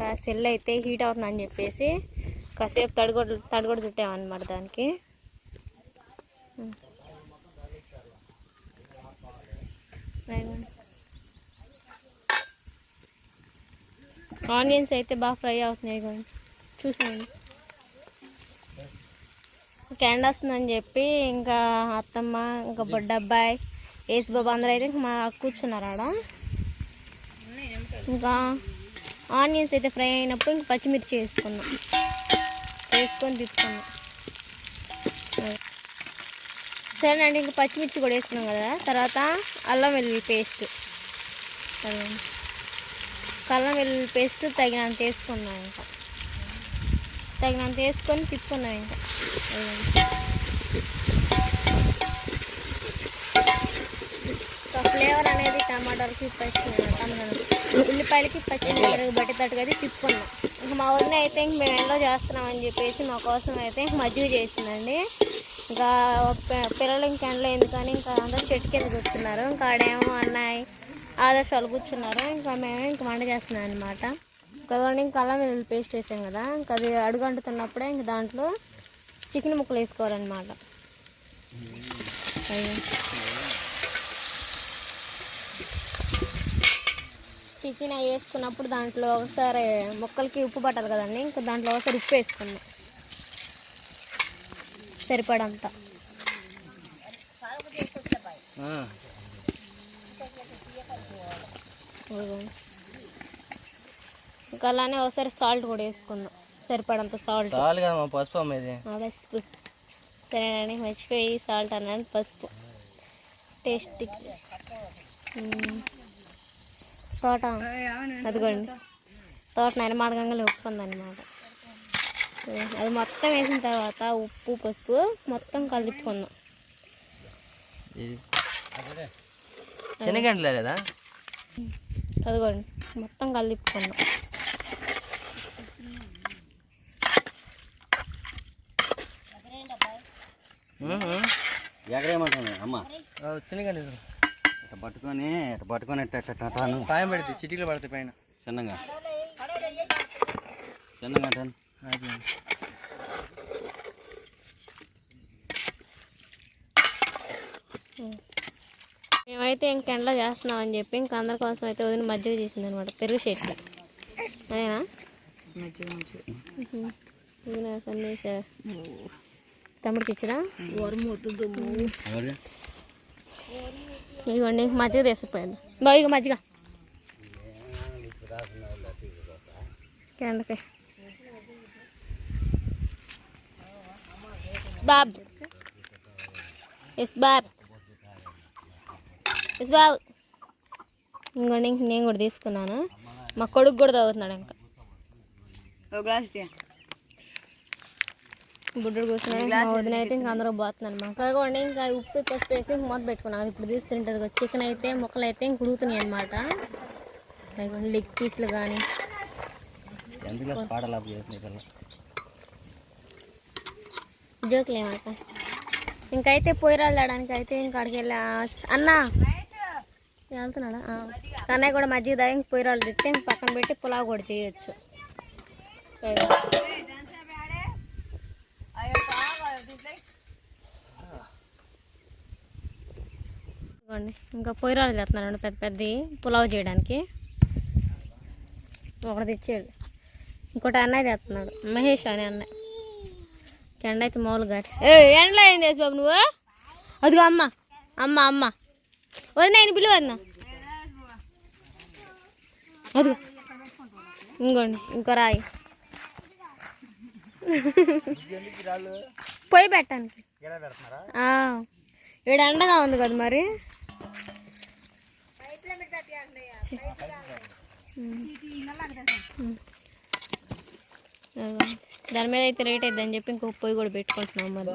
ఇంకా సెల్ అయితే హీట్ అవుతుందని చెప్పేసి కాసేపు తడిగొడ్డు తడిగొడ్డు చుట్టామన్నమాట దానికి ఆనియన్స్ అయితే బాగా ఫ్రై అవుతున్నాయి కానీ చూసాను క్యాండ్ వస్తుందని చెప్పి ఇంకా అత్తమ్మ ఇంకా బొడ్డబ్బాయి ఏసుబాబు అందరూ అయితే మా కూర్చున్నారు ఆడ. ఇంకా ఆనియన్స్ అయితే ఫ్రై అయినప్పుడు ఇంక పచ్చిమిర్చి వేసుకున్నాం వేసుకొని తిప్పుకున్నాం సరేనండి ఇంకా పచ్చిమిర్చి కూడా వేసుకున్నాం కదా. తర్వాత అల్లం వెల్లుల్లి పేస్ట్. అల్లం వెల్లుల్లి పేస్ట్ తగినంత వేసుకున్నాం ఇంకా. తగినంత వేసుకొని తిప్పుకున్నాం ఇంకా. ఫ్లేవర్ అనేది టమాటాలకి పచ్చి టమాటాలు ఉల్లిపాయలకి పచ్చిమిరపకాయలకి పట్టేటట్టుగా అయితే తిప్పుకున్నాం. ఇంకా మా వదిన అయితే ఇంక మేము ఎండలో చేస్తున్నామని చెప్పేసి మా కోసం అయితే ఇంక మజ్జిగ చేసిందండి. ఇంకా పిల్లలు ఇంక ఎండలో ఎందుకని ఇంకా అందరూ చెట్టు కింద కూర్చున్నారు. ఇంకా ఆడేమో అన్నాయి ఆదర్శాలు కూర్చున్నారు. ఇంకా మేము ఇంక వంట చేస్తున్నాం అనమాట ఇంకొకటి ఇంకా అల్లం వెల్లుల్లి పేస్ట్ వేసాం కదా. ఇంకా అది అడుగంటుతున్నప్పుడే ఇంక దాంట్లో చికెన్ ముక్కలు వేసుకోవాలన్నమాట. అయ్యో. చికెన్ అవి వేసుకున్నప్పుడు దాంట్లో ఒకసారి ముక్కలకి ఉప్పు పట్టాలి కదండి ఇంకా దాంట్లో ఒకసారి ఉప్పు వేసుకుందాం. సరిపడంత. ఇంకా అలానే ఒకసారి సాల్ట్ కూడా వేసుకుందాం. సరిపడంత సాల్ట్. పసుపు పసుపు. సరేనండి మర్చిపోయి సాల్ట్ అన్నాను పసుపు. టేస్ట్. తోట. అదిగోండి. తోట నరమాడగంగా ఉప్పుకుందనమాట అది మొత్తం వేసిన తర్వాత ఉప్పు పసుపు మొత్తం కలుపుకుందాం. శనగంటలే లేదా? అదిగోండి. మొత్తం కలుపుకుందాం. ఎగరేయమంటాను అమ్మ. శనగంట ఇట్లా పట్టుకొని ఇట్లా పట్టుకొని ఇట్ట ఇట్ట ఇట్ట టాను పాయం పెడితే చిటీలు పడతాయి పైన. చిన్నగా చిన్నగా అంటాను మేమైతే ఇంక ఎండలో చేస్తున్నాం అని చెప్పి ఇంక అందరి కోసం అయితే వదిన మజ్జిగ చేసింది అనమాట పెరుగు షెట్లు అదేనా. వదిన సన్నేస తమ్ముడికి ఇచ్చినా? ఇదిగోండి మజ్జిగ తీసిపోయింది. బా ఇక మజ్జిగ. ఎండకాయ బాబ్. ఎస్ బాబ్. ఎస్ బాబు. ఇంకోండి ఇంక నేను కూడా తీసుకున్నాను. మా కొడుకు కూడా తాగుతున్నాడు ఇంకా. బుడ్డుడు కూర్చున్నాడు మా వదిన అయితే ఇంకా అందరూ పోతున్నాను అనమాట ఇంకా ఉప్పు పసుపు వేసి మూత పెట్టుకున్నాను అది ఇప్పుడు తీస్తుంటుంది చికెన్ అయితే ముక్కలు అయితే ఇంక ఉడుకుతున్నాయి అనమాట లెగ్ పీస్లు కానీ ఎంత గ్లాస్ పాడలాపు చేస్తున్నాయి పిల్ల జోకులు ఏమాట ఇంకైతే పొయ్యిరాలు తేడానికి అయితే ఇంక అక్కడికి వెళ్ళి. అన్నా వెళ్తున్నాడా? ఆ. అన్నయ్య కూడా మజ్జిగ తాగి ఇంక పొయ్యిరాలు తెస్తే ఇంక పక్కన పెట్టి పులావ్ కూడా చేయొచ్చు. ఇదిగోండి ఇంకా పొయ్యిరాలు తెస్తున్నాడు పెద్ద పెద్దవి. పులావ్ చేయడానికి. ఒకటి తెచ్చాడు. ఇంకోటి అన్నయ్య తెస్తున్నాడు. మహేష్ అనే అన్నయ్య. ఎండ అయితే మామూలుగా ఏ ఎండలో ఏం చేసి బాబు నువ్వు? అదిగో అమ్మ అమ్మ అమ్మ. వదిన ఆయన పిలువ వదిన? అదిగో. ఇంకోండి ఇంకో రాయి. పొయ్యి పెట్టడానికి. ఆ, ఈడ ఎండగా ఉంది కదా మరి. దాని మీద అయితే రేట్ అయిద్దని చెప్పి ఇంకో పొయ్యి కూడా పెట్టుకుంటున్నాం మరి.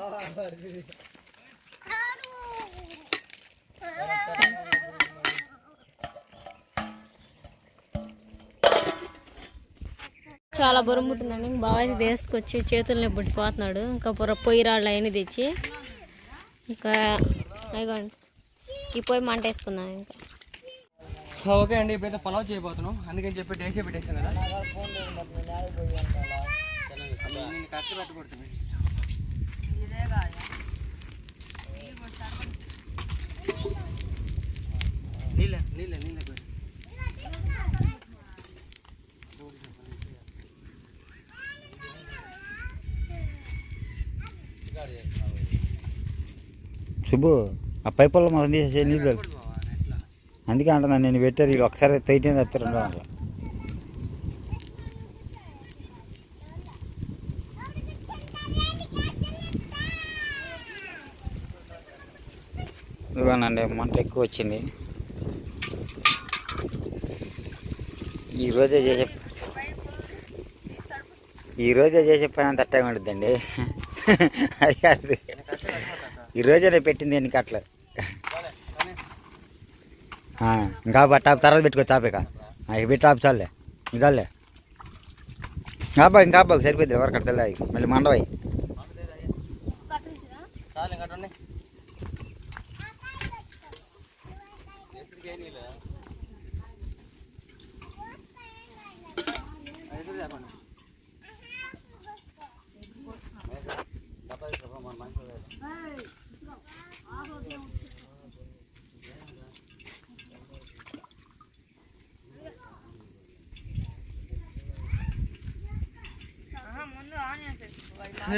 చాలా బరువు పుట్టిందండి ఇంక బాగా అయితే తీసుకొచ్చి చేతుల్ని పుట్టిపోతున్నాడు ఇంకా పొర పొయ్యి రాళ్ళు అవన్నీ తెచ్చి ఇంకా అదిగోండి ఈ పొయ్యి మంట వేసుకున్నాను ఇంకా. ఓకే అండి ఇప్పుడైతే పలావ్ చేయబోతున్నాం. అందుకని చెప్పి డేసే పెట్టేసాను కదా. ఖర్చు కష్ట పెట్టకూడదు నీళ్ళ నీళ్ళ నీళ్ళ శుభు ఆ పైపుల్లో మనం తీసేసే నీళ్ళు అందుకే అంటున్నాను నేను పెట్టారు వీళ్ళు ఒకసారి తైతే తప్పితే రెండు వందలు. ఇవ్వనండి మంట ఎక్కువ వచ్చింది. ఈ రోజే చేసే ఈ రోజే చేసే పని అంత అట్టగా ఉంటుందండి అది కాదు. ఈ రోజే పెట్టింది ఎన్ని కట్టలు ఇంకా టాప్ తర్వాత పెట్టుకో చాపేక ఇక పెట్టి టాప్ చాలే ఇదాలే ఇంకా ఇంకా బాగా సరిపోద్ది ఎవరు కట్టలే మళ్ళీ మండవాయి చాలు ఇంకా అటు ఉన్నాయి. ఏ,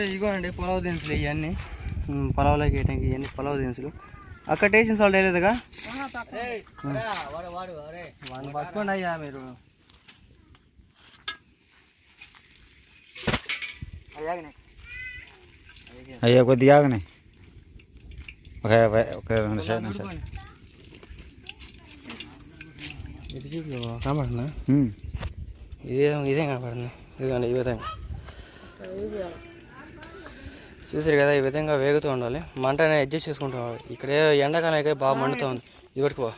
ఇగోండి పొలావ్ దినుసులు ఇవన్నీ ఉమ్, పొలావులోకి వేయడానికి ఇవన్నీ పొలావ్ దినుసులు. అక్కడ టేసిన సాల్ట్ వేయలేదుగా? పట్టుకోండి అయ్యా మీరు. అయ్యా కొద్దిగా ఆగనే. ఒక ఒక రెండు నిమిషాలు కనపడుతుందా. ఇదే ఇదే కనపడుతుంది ఇదిగోండి ఈ విధంగా చూసారు కదా ఈ విధంగా వేగుతూ ఉండాలి. మంట అనేది అడ్జస్ట్ చేసుకుంటూ ఉండాలి. ఇక్కడ ఎండాకాలం అయితే బాగా మండుతూ ఉంది. ఇది పట్టుకో.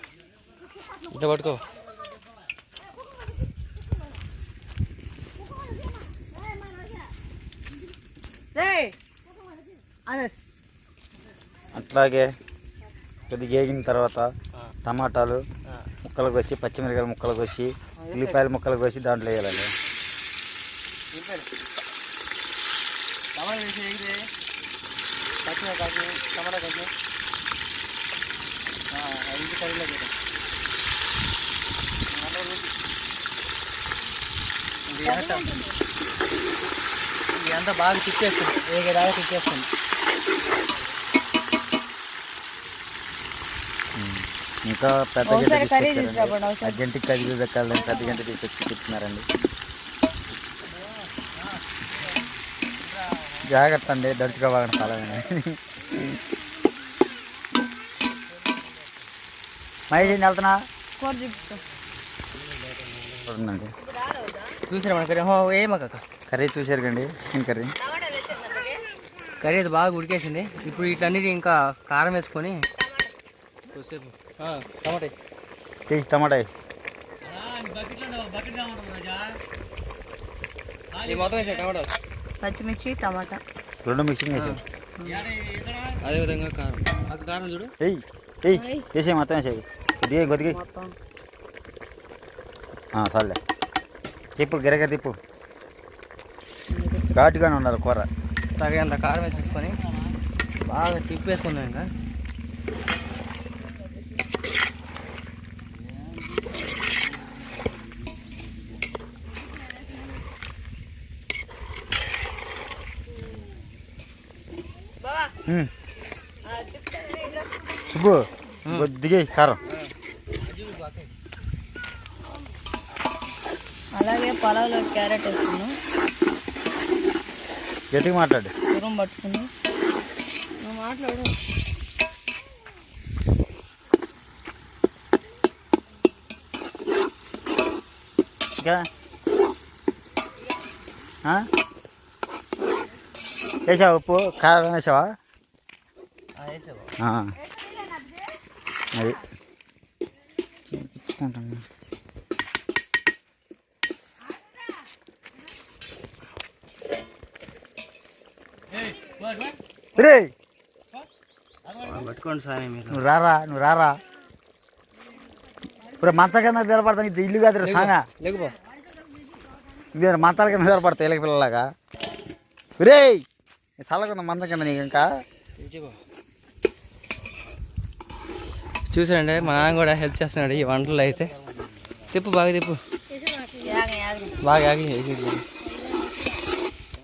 ఇట్లా పట్టుకో. అట్లాగే కొద్దిగా వేగిన తర్వాత టమాటాలు ముక్కలు కోసి పచ్చిమిరకాయలు ముక్కలు కోసి ఉల్లిపాయలు ముక్కలు కోసి దాంట్లో వేయాలండి వేగితే పచ్చిమిరకాయ టమాటా కలిసి ఇంటి కర్రీలో ఇది ఎంత? ఇది అంతా బాగా తిప్పేస్తుంది. వేగేదాకా తిప్పేస్తుంది. ఇంకా పెద్ద గంట గంటకి కదిలి దక్కాలని పెద్ద గంట తీసుకొచ్చి తిప్పుతున్నారండి. జాగ్రత్త అండి దడుచుకోవాలని కాలని మహేష్ వెళ్తున్నా చూడండి చూసారా మన కర్రీ? ఏమక్క కర్రీ చూసారు కండి చికెన్ కర్రీ? కర్రీ అయితే బాగా ఉడికేసింది. ఇప్పుడు వీటన్నిటి ఇంకా కారం వేసుకొని టమాటా టమాటా మొత్తం వేసా టమాటా. పచ్చిమిర్చి టమాటా. రెండు మిక్సింగ్ వేసాం అదేవిధంగా కారం. అది కారం చూడు. ఏయ్ ఏయ్ వేసే మొత్తం వేసేయి కొద్దిగా కొద్దిగా చాలే తిప్పు గిరగర తిప్పు. ఘాటుగానే ఉండాలి కూర. తగినంత కారం వేసేసుకొని బాగా తిప్పేసుకున్నాం ఇంకా. సుబ్బు కొద్దిగా కారం అలాగే పొలంలో క్యారెట్ వేసుకున్నాం. గట్టిగా మాట్లాడు. తురం పట్టుకుని మాట్లాడు? వేసావా ఉప్పు? కారం వేసావా. అది. పట్టుకోండి సార్ నువ్వు రారా నువ్వు రారా. ఇప్పుడు మంచం కింద నిలబడతాను ఇది ఇల్లు కాదు సాంగా. లేకపో ఇదే మంచాల కింద నిలబడతా ఇళ్ళకి పిల్లలాగా. రే చల్లకుందా మంచం కింద నీకు ఇంకా. చూసారండి మా నాన్న కూడా హెల్ప్ చేస్తున్నాడు ఈ వంటలు అయితే. తిప్పు బాగా తిప్పు. బాగా ఆగి.